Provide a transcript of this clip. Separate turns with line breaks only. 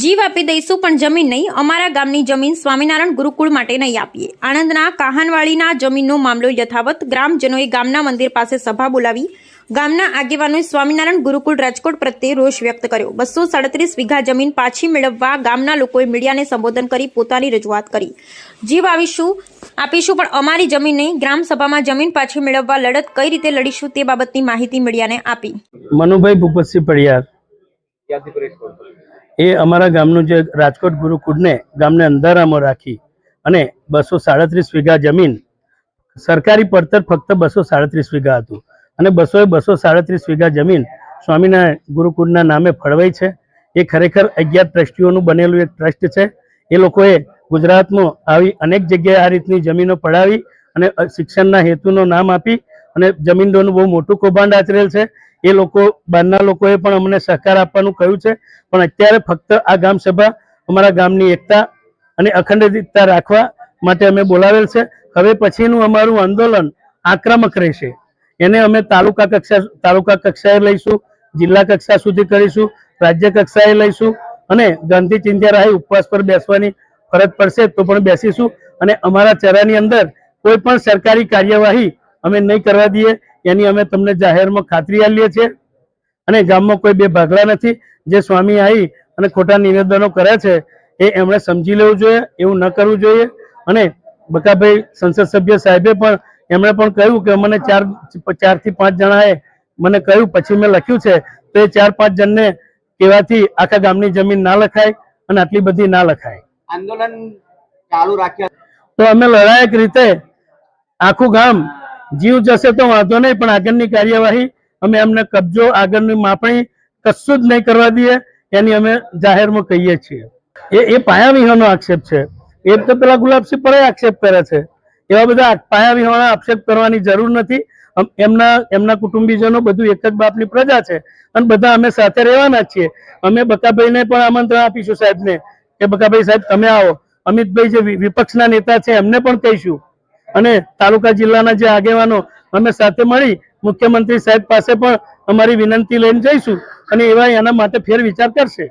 જીવ આપી દઈશું પણ જમીન નહીં. અમારા ગામની જમીન સ્વામિનારાયણ ગુરુકુળ માટે નહીં આપીએ. આણંદના કાહનવાળીના જમીનનો મામલો યથાવત. ગ્રામજનોએ ગામના મંદિર પાસે સભા બોલાવી. ગામના આગેવાનોએ સ્વામિનારાયણ ગુરુકુળ રાજકોટ પ્રત્યે રોષ વ્યક્ત કર્યો. બસો સાડત્રીસ વીઘા જમીન પાછી મેળવવા ગામના લોકોએ મીડિયાને સંબોધન કરી પોતાની રજૂઆત કરી. જીવ આવીશું આપીશું પણ અમારી જમીન નહીં. ગ્રામસભામાં જમીન પાછી મેળવવા લડત કઈ રીતે લડીશું તે બાબતની માહિતી મીડિયાને આપી.
મનુભાઈ ભૂપતસિંહ પડિયાર. એ અમારા ગામનું જે રાજકોટ ગુરુકુળને ગામને અંધારામાં રાખી અને બસો સાડત્રીસ વીઘા જમીન સરકારી પડતર ફક્ત બસો સાડત્રીસ વીઘા હતું. અને બસોએ બસો સાડત્રીસ વીઘા જમીન સ્વામિનારાયણ ગુરુકુળના નામે ફળવાઈ છે. એ ખરેખર અગિયાર ટ્રસ્ટીઓનું બનેલું એક ટ્રસ્ટ છે. એ લોકોએ ગુજરાતમાં આવી અનેક જગ્યાએ આ રીતની જમીનો પડાવી અને શિક્ષણના હેતુનું નામ આપી અને જમીનોનું બહુ મોટું કૌભાંડ આચરેલ છે. એ લોકો, બહારના લોકોએ પણ અમને સહકાર આપવાનું કહ્યું છે. પણ અત્યારે ફક્ત આ ગામ સભા અમારા ગામની એકતા અને અખંડિતતા રાખવા માટે અમે બોલાવેલ છે. હવે પછીનું અમારું આંદોલન આક્રમક રહેશે. એને અમે તાલુકા કક્ષા, તાલુકા કક્ષાએ લઈશું, જિલ્લા કક્ષા સુધી કરીશું, રાજ્ય કક્ષાએ લઈશું અને ગાંધી ચિંધ્યા ઉપવાસ પર બેસવાની ફરજ પડશે તો પણ બેસીશું. અને અમારા ચરાની અંદર કોઈ પણ સરકારી કાર્યવાહી અમે નહીં કરવા દઈએ. એની અમે તમને જાહેરમાં ખાતરી આપીએ છીએ. અને ગામમાં કોઈ બે ભાગલા નથી. જે સ્વામી આવી અને ખોટા નિવેદનો કરે છે એ એમણે સમજી લેવું જોઈએ એવું ન કરવું જોઈએ. અને બકાભાઈ સંસદ સભ્ય સાહેબે પણ એમણે પણ કહ્યું કે મને ચાર ચારથી પાંચ જણાએ મને કહ્યું પછી મેં લખ્યું છે તો એ ચાર પાંચ જણને કહેવાથી આખા ગામની જમીન ના લખાય અને આટલી બધી ના લખાય.
આંદોલન ચાલુ રાખ્યા.
તો અમે લડાયક રીતે આખું ગામ જીવ જશે તો વાંધો નહીં, પણ આગળની કાર્યવાહી અમે એમને કબજો, આગળની માપણી કશું જ નહીં કરવા દઈએ, એની અમે જાહેરમાં કહીએ છીએ. એ એ પાયા વિહોણો આક્ષેપ છે. એ તો પેલા ગુલાબસિંહ પર આક્ષેપ કરે છે. એવા બધા પાયા વિહોણા આક્ષેપ કરવાની જરૂર નથી. એમના એમના કુટુંબીજનો બધું એક જ બાપની પ્રજા છે. અને બધા અમે સાથે રહેવાના છીએ. અમે બકાભાઈને પણ આમંત્રણ આપીશું સાહેબને કે, બકાભાઈ સાહેબ, તમે આવો. અમિતભાઈ જે વિપક્ષના નેતા છે, એમને પણ કહીશું. અને તાલુકા જિલ્લાના જે આગેવાનો અમે સાથે મળી મુખ્યમંત્રી સાહેબ પાસે પણ અમારી વિનંતી લઈને જઈશું અને એવા એના માટે ફેર વિચાર કરશે.